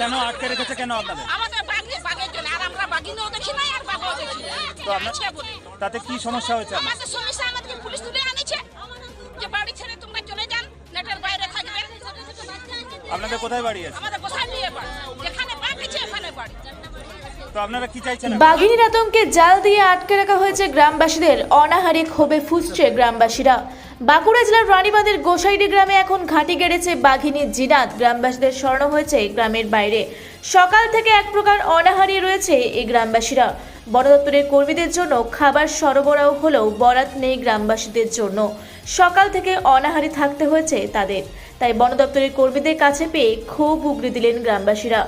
কেন আটকে রেখেছে? কেন আপনাদের। তাতে কি সমস্যা হয়েছে আমাদের সমস্যা আমাদেরকে পুলিশ তুলে আনেছে। যে বাড়ি ছেড়ে তোমরা চলে যান নেটের বাইরে থাকবেন আপনাদের কোথায় বাড়ি আছে? আমাদের গোসাই নিয়ে বাড়ি। যেখানে বাঘ আছে বাড়ি। তো আপনারা কি চাইছেন এখন? বাঘিনীর আতঙ্কে জাল দিয়ে আটকে রাখা হয়েছে গ্রামবাসীদের। অনাহারে ক্ষোভে ফুসছে গ্রামবাসীরা। বাঁকুড়া জেলার রানীবাঁধের গোসাইডি গ্রামে এখন ঘাঁটি গেড়েছে বাঘিনী জিনাত। গ্রামবাসীদের স্মরণ হয়েছে গ্রামের বাইরে। সকাল থেকে এক প্রকার অনাহারে রয়েছে এই গ্রামবাসীরা। বন দপ্তরের কর্মীদের জন্য খাবার সরবরাহ হলেও বরাত নেই গ্রামবাসীদের জন্য। সকাল থেকে অনাহারে থাকতে হয়েছে তাদের। তাই বন দপ্তরের কর্মীদের কাছে পেয়ে ক্ষোভ উগড়ে দিলেন গ্রামবাসীরা।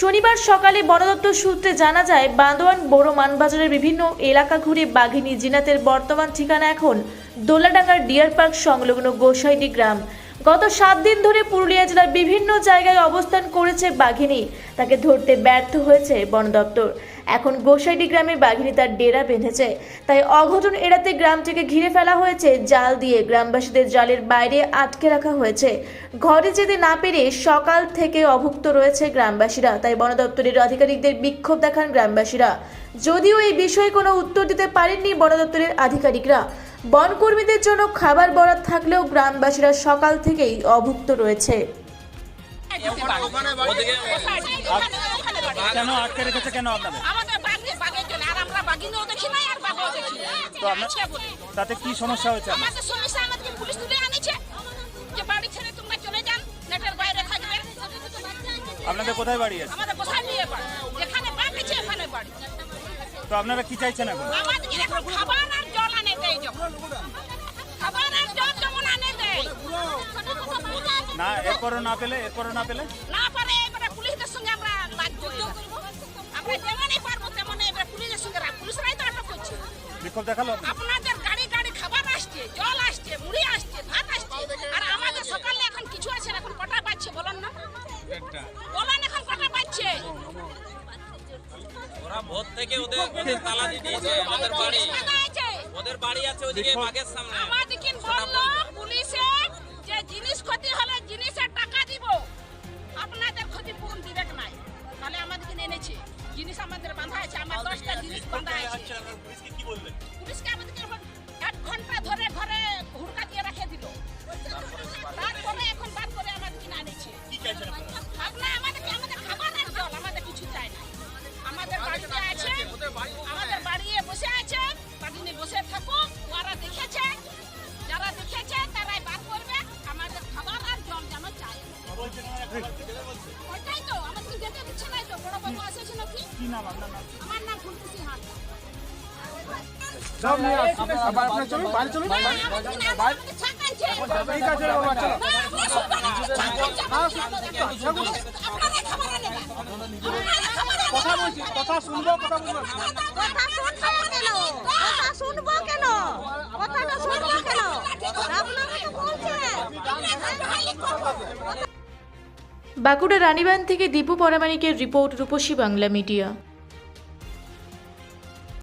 শনিবার সকালে বনদপ্তর সূত্রে জানা যায়, বান্দোয়ান বড় মানবাজারের বিভিন্ন এলাকা ঘুরে বাঘিনী জিনাতের বর্তমান ঠিকানা এখন দোলাডাঙ্গার ডিয়ার পার্ক সংলগ্ন গোসাইডি গ্রাম। গত সাত দিন ধরে পুরুলিয়া জেলার বিভিন্ন জায়গায় অবস্থান করেছে বাঘিনী। তাকে ধরতে ব্যর্থ হয়েছে বন দপ্তর এখন গোসাইডি গ্রামে বাঘিনী তার ডেরা বেঁধেছে। তাই অঘটন এড়াতে গ্রামটিকে ঘিরে ফেলা হয়েছে, জাল দিয়ে গ্রামবাসীদের জালের বাইরে আটকে রাখা হয়েছে। ঘরে যেতে না পেরে সকাল থেকে অভুক্ত রয়েছে গ্রামবাসীরা, তাই বন দপ্তরের আধিকারিকদের বিক্ষোভ দেখান গ্রামবাসীরা। যদিও এই বিষয়ে কোনো উত্তর দিতে পারেননি বন দপ্তরের আধিকারিকরা। বনকর্মীদের জন্য খাবার বরাদ থাকলেও গ্রামবাসীরা সকাল থেকেই অভুক্ত রয়েছে। কেন আটকে রেখেছে কেন আপনাদের? আমাদের বাঘে আর আমরা বাঘিনেও দেখি নাই আর বাঘও দেখি তো আপনার- তাতে কি সমস্যা হয়েছে? আমাদের সমস্যা আমাদেরকে পুলিশ তুলে আনেছে। যে বাড়ি ছেড়ে তোমরা চলে যান নেটের বাইরে থাকবেন। আপনাদের কোথায় বাড়ি আছে? আমাদের গোসাই নিয়ে বাড়ি? যেখানে বাঘ আছে ওখানে বাড়ি। তো আপনারা কি চাইছেন এখন? আমাদেরকে এখন খাবার আর জল আনে দেয় খাবার আর জল যেমন আনে দেয়। না এরপরও না পেলে এরপরও না পেলে? না পারে। দেখাল? আপনাদের? গাড়ি গাড়ি খাবার আসছে জল আসছে মুড়ি আসছে ভাত আসছে। আর আমাদের সকালে এখন কিছু আছে এখন কটা পাচ্ছে বলুন না? বলুন এখন কটা পাচ্ছে ওরা ভোর থেকে ওদের ওদের তালা দিয়ে দিয়েছে আমাদের বাড়ি। ওদের বাড়ি আছে ওদিকে বাঘের সামনে। আমাদেরকে বলল পুলিশে যে জিনিস ক্ষতি হলে জিনিসের টাকা দিব। আপনাদের ক্ষতিপূরণ দিবে নাই। তাহলে আমাদেরকে এনেছে। জিনিস আমাদের বাঁধা আছে আমার দশটা জিনিস বাঁধা আছে। ওইটাই তো আমাদের যেতে দিচ্ছে নাই তো বড় বাবু আসেছিল কি কি নাম আপনার নাম আমার নাম ফুলকুসি হাট কথা বলছি কথা শুনব কথা বলব কথা শুনব বাঁকুড়া রানীবান থেকে দীপু পরামানিকের রিপোর্ট রূপসী বাংলা মিডিয়া।